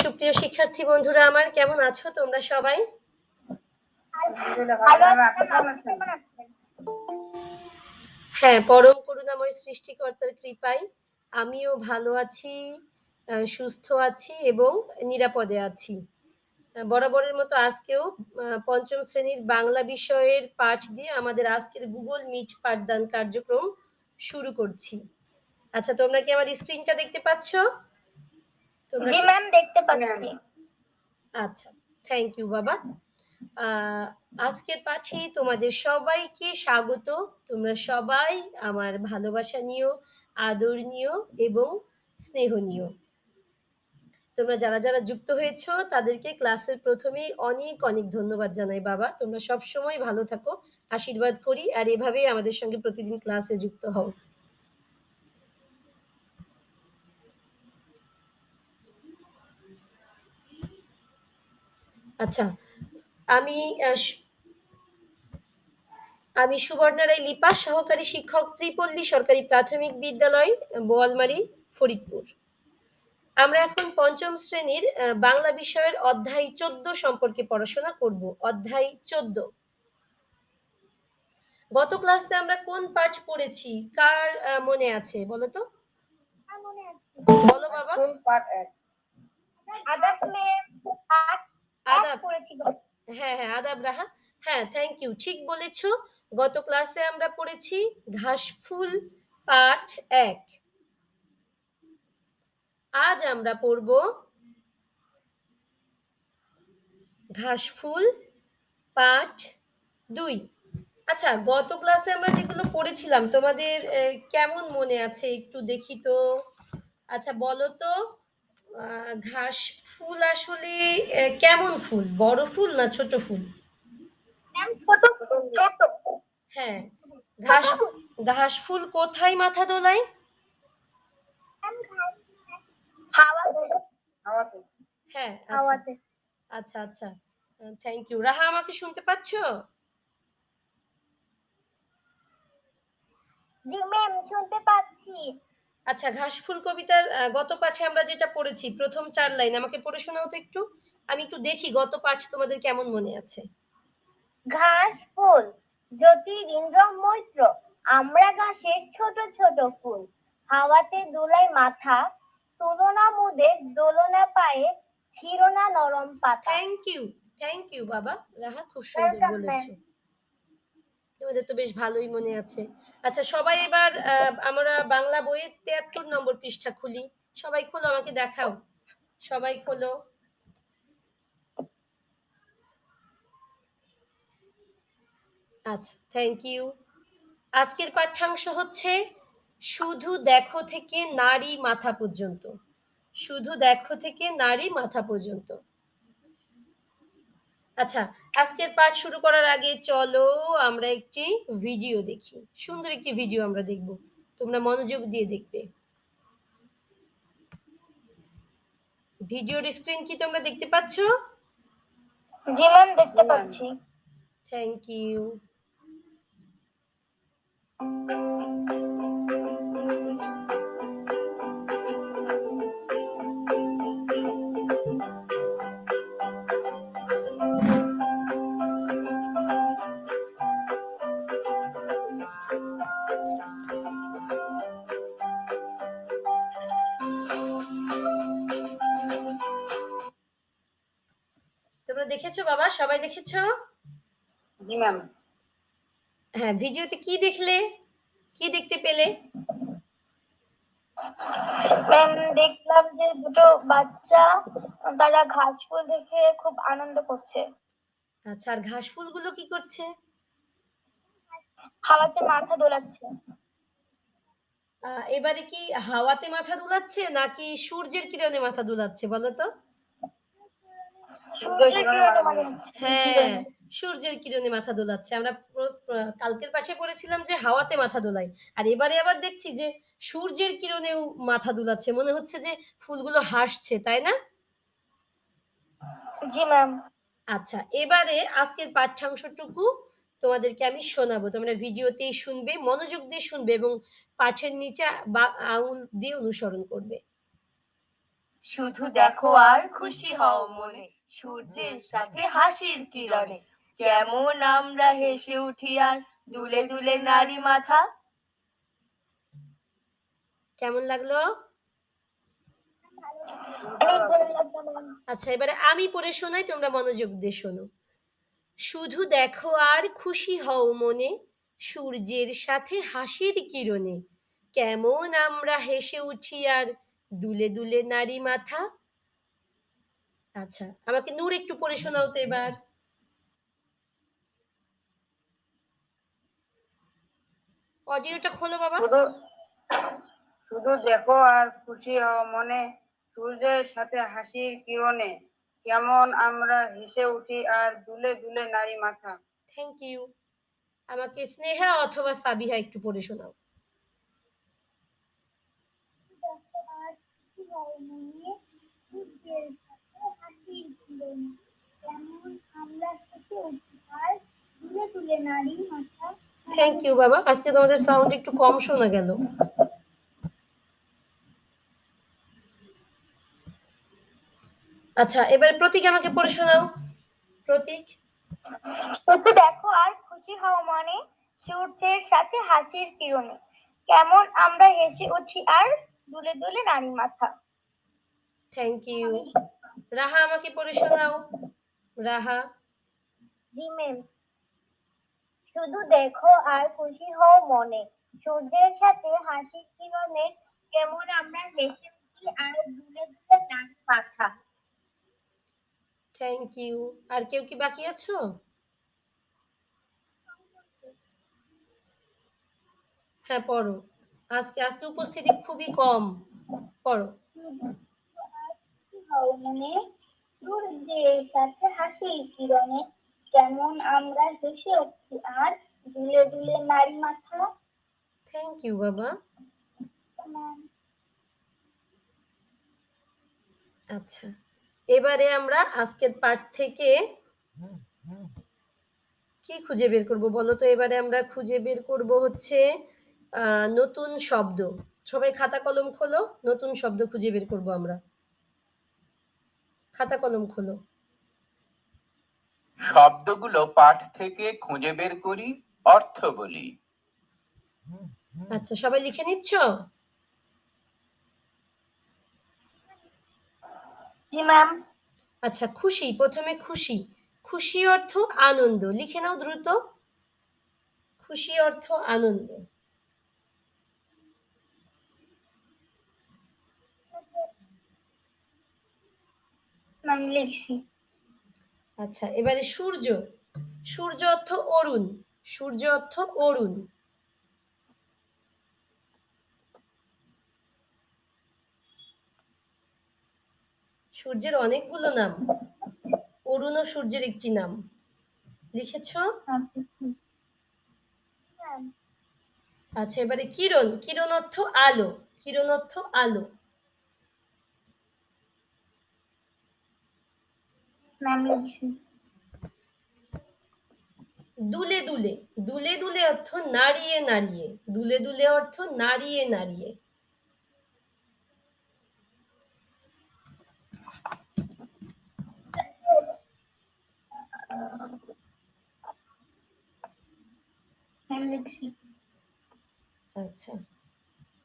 সুপ্রিয় শিক্ষার্থী বন্ধুরা আমার কেমন আছো তোমরা সবাই? হ্যাঁ পরম করুণাময় সৃষ্টিকর্তার কৃপায় আমিও ভালো আছি সুস্থ আছি এবং নিরাপদে আছি। বরাবরের মতো আজকেও পঞ্চম শ্রেণির বাংলা বিষয়ের পাঠ দিয়ে আমাদের আজকের গুগল মিট পাঠদান কার্যক্রম শুরু করছি। আচ্ছা তোমরা কি আমার স্ক্রিনটা দেখতে পাচ্ছ? জি ম্যাম দেখতে পাচ্ছি। আচ্ছা থ্যাংক ইউ বাবা। আজকের পাঠে তোমাদের সবাইকে স্বাগত। তোমরা সবাই আমার ভালোবাসা নিও আদর নিও এবং স্নেহ নিও। তোমরা যারা যারা যুক্ত হয়েছো তাদেরকে ক্লাসের প্রথমেই অনেক অনেক ধন্যবাদ জানাই বাবা। তোমরা সব সময় ভালো থাকো আশীর্বাদ করি আর এভাবেই আমাদের সঙ্গে প্রতিদিন ক্লাসে যুক্ত হও। আচ্ছা আমি আহ, আমি সুবর্ণা রায় লিপা সহকারী শিক্ষক ত্রিপল্লী সরকারি প্রাথমিক বিদ্যালয় বোয়ালমারি ফরিদপুর। আমরা এখন পঞ্চম শ্রেণির আহ, বাংলা বিষয়ের অধ্যায় চোদ্দ সম্পর্কে পড়াশোনা করব। অধ্যায় চোদ্দ। গত ক্লাসে আমরা কোন পাঠ পড়েছি? কার আহ, মনে আছে? বলো তো। বলো বাবা। আদার্স ম্যাম আদাব। হ্যাঁ হ্যাঁ আদাব রাহা। হ্যাঁ থ্যাংক ইউ ঠিক বলেছ। গত ক্লাসে আমরা পড়েছি ঘাসফুল পাঠ এক। আজ আমরা পড়ব ঘাসফুল পাঠ দুই। আচ্ছা গত ক্লাসে আমরা যেগুলো পড়েছিলাম তোমাদের কেমন মনে আছে? একটু দেখি তো। আচ্ছা বলো তো। ঘাস ফুল আসলে কেমন ফুল? বড় ফুল না ছোট ফুল? হ্যাঁ। ঘাস ঘাস ফুল কোথায় মাথা দোলায়? হ্যাঁ আচ্ছা। আচ্ছা আচ্ছা। থ্যাংক ইউ রাহা আমাকে শুনতে পাচ্ছো? জি ম্যাম শুনতে পাচ্ছি। আচ্ছা ঘাসফুল কবিতার গত পাঠে আমরা যেটা পড়েছি প্রথম চার লাইন আমাকে পড়ে শোনাও তো একটু। আমি একটু দেখি গত পাঠ তোমাদের কেমন মনে আছে। ঘাস ফুল জ্যোতিরিন্দ্র মৈত্র আমরা ঘাসের ছোট ছোট ফুল। হাওয়াতে দোলায় মাথা তুলনা মুদের দোলনা পায়ে ছিল না নরম পাতা। থ্যাংক ইউ থ্যাংক ইউ বাবা। রাহা খুব সুন্দর বলেছ। তোমাদের তো বেশ ভালোই মনে আছে। আচ্ছা সবাই এবার আমরা বাংলা বইয়ের তেয়াত্তর নম্বর পৃষ্ঠা খুলি। সবাই খোলো, আমাকে দেখাও। সবাই খোলো। আচ্ছা থ্যাংক ইউ আজকের পাঠ্যাংশ হচ্ছে, শুধু দেখো থেকে নারী মাথা পর্যন্ত। শুধু দেখো থেকে নারী মাথা পর্যন্ত। আচ্ছা আজকের পাঠ শুরু করার আগে চলো আমরা একটি ভিডিও দেখি। সুন্দর একটি ভিডিও আমরা দেখব। তোমরা মনোযোগ দিয়ে দেখবে। ভিডিওর স্ক্রিন কি তোমরা দেখতে পাচ্ছ? জি ম্যাম দেখতে পাচ্ছি। থ্যাংক ইউ দেখেছ বাবা? সবাই দেখেছ? জি ম্যাম। হ্যাঁ ভিডিওতে কি দেখলে? কি দেখতে পেলে? ম্যাম দেখলাম যে দুটো বাচ্চা তারা ঘাস ফুল দেখে খুব আনন্দ করছে। আচ্ছা আর ঘাস ফুলগুলো কি করছে? হাওয়াতে মাথা দোলাচ্ছে। এবারে কি হাওয়াতে মাথা দোলাচ্ছে নাকি সূর্যের কিরণে মাথা দোলাচ্ছে বলো তো সূর্যের কিরণে মানে হচ্ছে হ্যাঁ সূর্যের কিরণে মাথা দোলাচ্ছে। আমরা কালকের পাঠে পড়েছিলাম যে হাওয়াতে মাথা দোলাই। আর এবারে আবার দেখছি যে সূর্যের কিরণেও মাথা দুলাচ্ছে। মনে হচ্ছে যে ফুলগুলো হাসছে তাই না? জি ম্যাম। আচ্ছা এবারে আজকের পাঠ্যাংশটুকু তোমাদেরকে আমি শোনাবো। তোমরা ভিডিওতেই শুনবে মনোযোগ দিয়ে শুনবে এবং পাঠের নিচে বা আউল দিয়ে অনুসরণ করবে। শুধু দেখো আর খুশি হও মনে সূর্যের সাথে হাসির কিরণে। কেমন আমরা হেসে উঠি আর দুলে দুলে নারী মাথা। কেমন লাগল? আচ্ছা এবারে আমি পড়ে শোনাই তোমরা মনোযোগ দিয়ে শোনো। শুধু দেখো আর খুশি হও মনে সূর্যের সাথে হাসির কিরণে। কেমন আমরা হেসে উঠি আর দুলে দুলে নারী মাথা। আচ্ছা আমাকে নূর একটু পড়ে শোনাও তো এবার। অডিওটা খোলো বাবা। শুধু শুধু দেখো আর খুশি হও মনে সূর্যের সাথে হাসির কিরণে। কেমন আমরা হেসে উঠি আর দুলে দুলে নারী মাথা। থ্যাংক ইউ আমাকে স্নেহা অথবা সাবিহা একটু পড়ে শোনাও। থ্যাংক ইউ বাবা। আজকে তোমাদের সাউন্ড একটু কম শোনা গেল। আচ্ছা এবার প্রতীক আমাকে পড়ে শোনাও। প্রতীক? শুধু দেখো আর খুশি হও মনে সূর্যের সাথে হাসির কিরণে। কেমন আমরা হেসে উঠি আর দুলে দুলে নারী মাথা। থ্যাংক ইউ রাহা আমাকে পড়ে শোনাও। রাহা জি ম্যাম শুধু দেখো আর খুশি হও মনে। সূর্যের সাথে হাসি কিরণে কেমন আমরা হেসে উঠি আর দুলে দুলে নারী মাথা থ্যাংক ইউ আর কেউ কি বাকি আছো? হ্যাঁ পড়ো। আজকে আজকে উপস্থিতি খুবই কম। পড়ো। হও মনে সূর্যের সাথে হাসির কিরণে কেমন আমরা হেসে উঠি আর দুলে দুলে নারী মাথা। থ্যাংক ইউ বাবা। আচ্ছা এবারে আমরা আজকের পাঠ থেকে কি খুঁজে বের করব বলো তো? এবারে আমরা খুঁজে বের করব হচ্ছে আহ, নতুন শব্দ। সবাই খাতা কলম খোলো নতুন শব্দ খুঁজে বের করব আমরা। খাতা কলম খোলো। শব্দগুলো পাঠ থেকে খুঁজে বের করি অর্থ বলি। আচ্ছা সবাই লিখে নিচ্ছ? জি ম্যাম আচ্ছা খুশি প্রথমে খুশি। খুশি অর্থ আনন্দ লিখে নাও দ্রুত। খুশি অর্থ আনন্দ। ম্যাম লিখছি। আচ্ছা এবারে সূর্য। সূর্য অর্থ অরুণ। সূর্য অর্থ অরুণ। সূর্যের অনেকগুলো নাম। অরুণ ও সূর্যের একটি নাম। লিখেছ? আচ্ছা এবারে কিরণ। কিরণ অর্থ আলো। কিরণ অর্থ আলো। লিখছি দুলে দুলে দুলে দুলে অর্থ নাড়িয়ে নাড়িয়ে দুলে দুলে অর্থ নাড়িয়ে নাড়িয়ে। লিখছি আচ্ছা।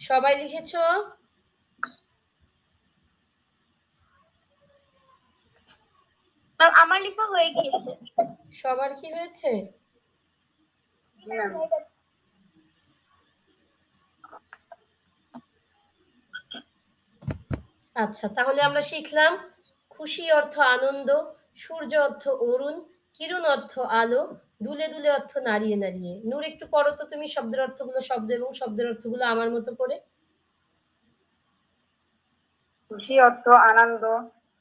সবাই লিখেছ? আমার লেখা হয়ে গিয়েছে। সবার কি হয়েছে? আচ্ছা তাহলে আমরা শিখলাম খুশি অর্থ আনন্দ সূর্য অর্থ অরুণ কিরণ অর্থ আলো দুলে দুলে অর্থ নাড়িয়ে নাড়িয়ে। নূর একটু পড়ো তো তুমি শব্দের অর্থগুলো শব্দ এবং শব্দের অর্থগুলো আমার মতো করে। খুশি অর্থ আনন্দ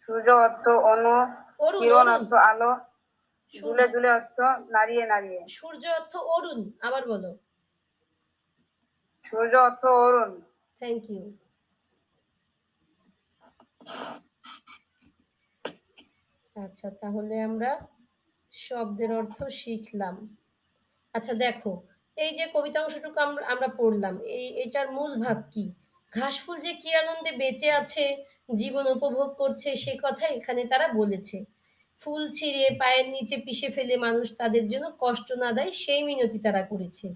সূর্য অর্থ অনু আলো? দুলে দুলে অর্থ নাড়িয়ে নাড়িয়ে। সূর্য অর্থ অরুণ আবার বলো। সূর্য অর্থ অরুণ। থ্যাংক ইউ আচ্ছা তাহলে আমরা শব্দের অর্থ শিখলাম। আচ্ছা দেখো এই যে কবিতা অংশটুকু আমরা আমরা পড়লাম এই এটার মূল ভাব কি? ঘাসফুল যে কি আনন্দে বেঁচে আছে জীবন উপভোগ করছে সে কথা এখানে তারা বলেছে। ফুল ছিঁড়ে পায়ের নিচে পিষে ফেলে মানুষ তাদের জন্য কষ্ট না দেয় সেই মিনতি তারা করেছে।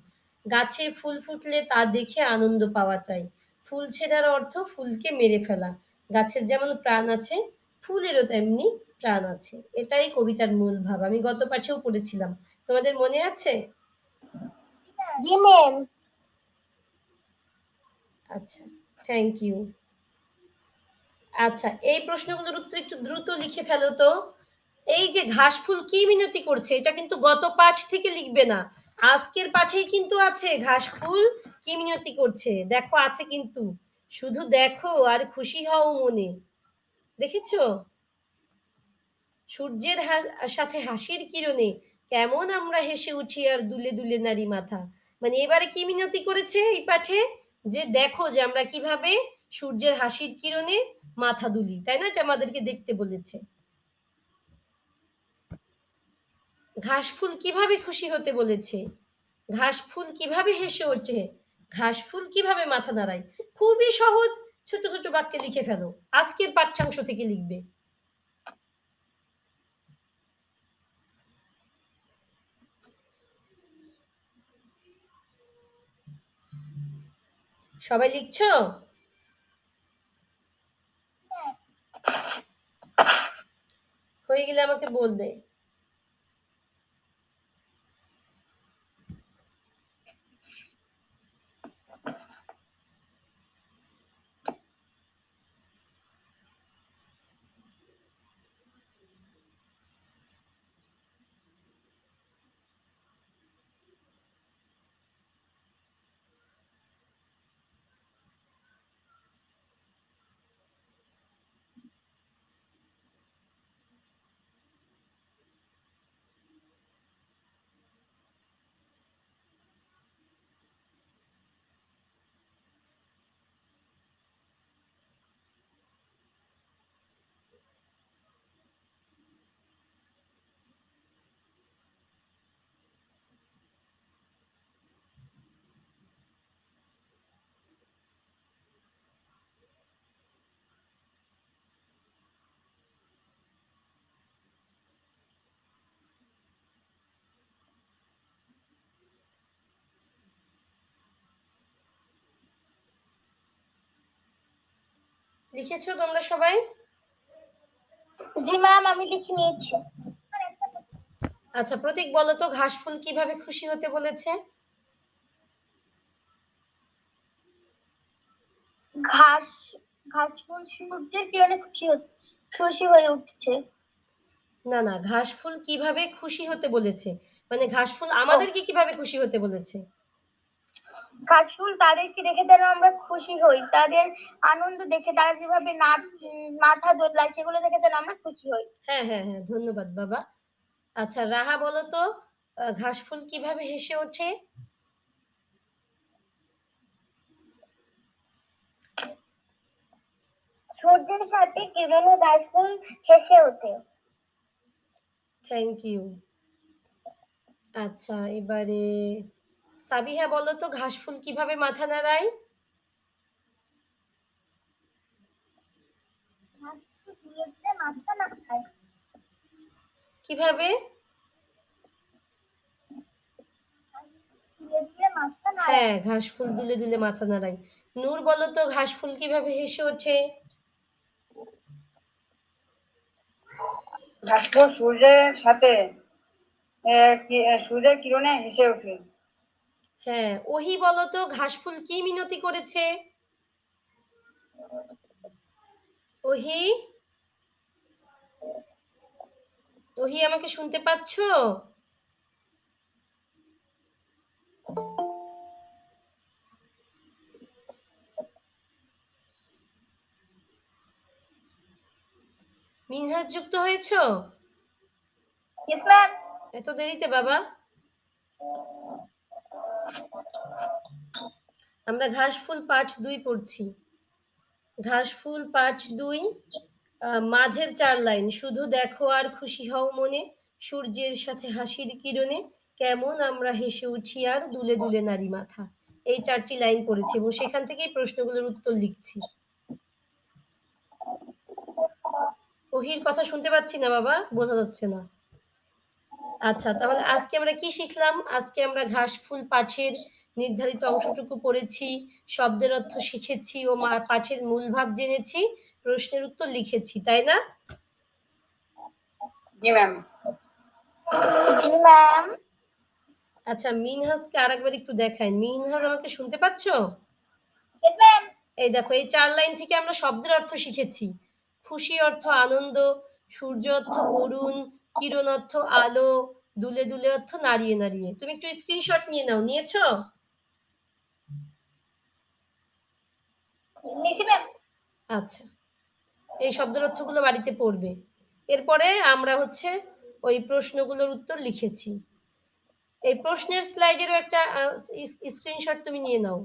গাছে ফুল ফুটলে তা দেখে আনন্দ পাওয়া চাই ফুল ছেঁড়ার অর্থ ফুলকে মেরে ফেলা। গাছের যেমন প্রাণ আছে ফুলেরও তেমনি প্রাণ আছে। এটাই কবিতার মূল ভাব। আমি গত পাঠেও পড়েছিলাম। তোমাদের মনে আছে? আচ্ছা থ্যাংক ইউ আচ্ছা এই প্রশ্নগুলোর উত্তর একটু দ্রুত লিখে ফেলো তো। এই যে ঘাস ফুল কি মিনতি করছে, এটা কিন্তু গত পাঠ থেকে লিখবে না। আজকের পাঠেই কিন্তু আছে ঘাস ফুল কি মিনতি করছে। দেখো, আছে কিন্তু। শুধু দেখো আর খুশি হও মনে। দেখেছ? সূর্যের সাথে হাসির কিরণে কেমন আমরা হেসে উঠি আর দুলে দুলে নারী মাথা। মানে এবারে কি মিনতি করেছে এই পাঠে? যে দেখো যে আমরা কীভাবে সূর্যের হাসির কিরণে মাথা দুলি, তাই না? এটা আমাদেরকে দেখতে বলেছে। ঘাস ফুল কীভাবে খুশি হতে বলেছে? ঘাস ফুল কীভাবে হেসে ওঠে ঘাস ফুল কীভাবে মাথা নাড়ায়? খুবই সহজ, ছোট ছোট বাক্যে লিখে ফেলো। আজকের পাঠ্যাংশ থেকে লিখবে। সবাই লিখছো? হয়ে গেলে আমাকে বলবে লিখেছো তোমরা সবাই? জি ম্যাম আমি লিখে নিয়েছি। আচ্ছা প্রতীক বলো তো ঘাস ফুল কীভাবে খুশি হতে বলেছে? ঘাস ঘাস ফুল সূর্যের কিরণে খুশি খুশি হয়ে উঠছে। না না ঘাস ফুল কীভাবে খুশি হতে বলেছে? মানে ঘাস ফুল আমাদেরকে কীভাবে খুশি হতে বলেছে? ফুল তাদেরকে দেখে যেন আমরা খুশি হই তাদের আনন্দ দেখে তারা যেভাবে নাচ মাথা দোলায় সেগুলো দেখে যেন আমরা খুশি হই। হ্যাঁ হ্যাঁ হ্যাঁ ধন্যবাদ বাবা। আচ্ছা রাহা বলো তো আহ, ঘাস ফুল কীভাবে হেসে ওঠে? সূর্যের সাথে ফুল হেসে ওঠে। থ্যাংক ইউ আচ্ছা এবারে সাবিহা বলো তো ঘাস ফুল কীভাবে মাথা নাড়ায়? মাথা না খায় কীভাবে হ্যাঁ ঘাস ফুল দুলে দুলে মাথা নাড়াই নূর বলো তো ঘাস ফুল কীভাবে হেসে ওঠে? ঘাসফুল সূর্যের সাথে আহ, সূর্যের কিরণে হেসে ওঠে। হ্যাঁ ওহি বলতো তো ঘাস ফুল কি মিনতি করেছে? ওহি? ওহি আমাকে শুনতে পাচ্ছো? মিনহাজ যুক্ত হয়েছো? এত দেরিতে বাবা। আমরা ঘাস ফুল পাঠ দুই পড়ছি ঘাস ফুল পাঠ দুই মাঝের চার লাইন শুধু দেখো আর খুশি হও মনে সূর্যের সাথে হাসির কিরণে কেমন আমরা হেসে উঠি আর দুলে দুলে নারী মাথা এই চারটি লাইন পড়েছি এবং সেখান থেকেই প্রশ্নগুলোর উত্তর লিখছি ওহির কথা শুনতে পাচ্ছি না বাবা, বোঝা যাচ্ছে না। আচ্ছা, তাহলে আজকে আমরা কি শিখলাম? আজকে আমরা ঘাসফুল পাঠের নির্ধারিত অংশটুকু পড়েছি, শব্দের অর্থ শিখেছি ও মা পাঠের মূল ভাব জেনেছি, প্রশ্নের উত্তর লিখেছি, তাই না? জি ম্যাম জি ম্যাম আচ্ছা, মিনহাসকে আরেকবার একটু দেখাই। মিনহাস আমাকে শুনতে পাচ্ছ? এই দেখো এই ৪ লাইন থেকে আমরা শব্দের অর্থ শিখেছি। খুশি অর্থ আনন্দ, সূর্য অর্থ অরুণ, কিরণ অর্থ আলো, দুলে, দুলে অর্থ নাড়িয়ে, নাড়িয়ে। তুমি একটু স্ক্রিনশট নিয়ে নাও। নিয়েছো? নিছি ম্যাম আচ্ছা। এই শব্দের অর্থগুলো বাড়িতে পড়বে। এরপরে আমরা হচ্ছে ওই প্রশ্নগুলোর উত্তর লিখেছি। এই প্রশ্নের স্লাইডেরও একটা স্ক্রিনশট তুমি নিয়ে নাও।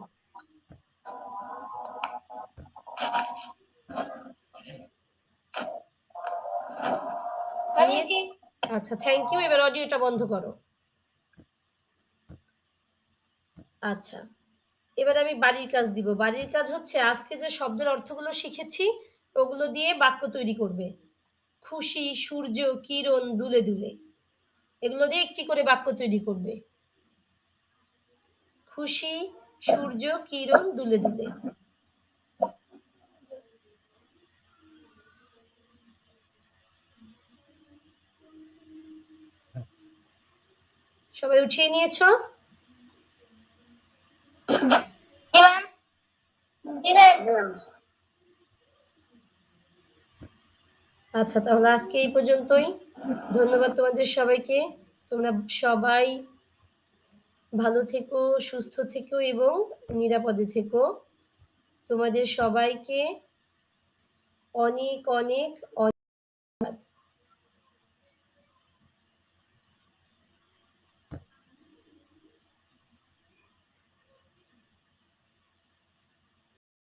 আচ্ছা, থ্যাংক ইউ। এবার অডিওটা বন্ধ করো। আচ্ছা। এবার আমি বাড়ির কাজ দিব। বাড়ির কাজ হচ্ছে আজকে যে শব্দের অর্থগুলো শিখেছি, ওগুলো দিয়ে বাক্য তৈরি করবে। খুশি, সূর্য, কিরণ, দুলে, দুলে। এগুলো দিয়ে একটি করে বাক্য তৈরি করবে। খুশি, সূর্য, কিরণ, দুলে, দুলে। সবাই উঠিয়ে নিয়েছো? জি ম্যাম জি ম্যাম জি ম্যাম আচ্ছা তাহলে আজকে এই পর্যন্তই। ধন্যবাদ তোমাদের সবাইকে। তোমরা সবাই ভালো থেকো, সুস্থ থেকো এবং নিরাপদে থেকো। তোমাদের সবাইকে অনেক, অনেক, অনেক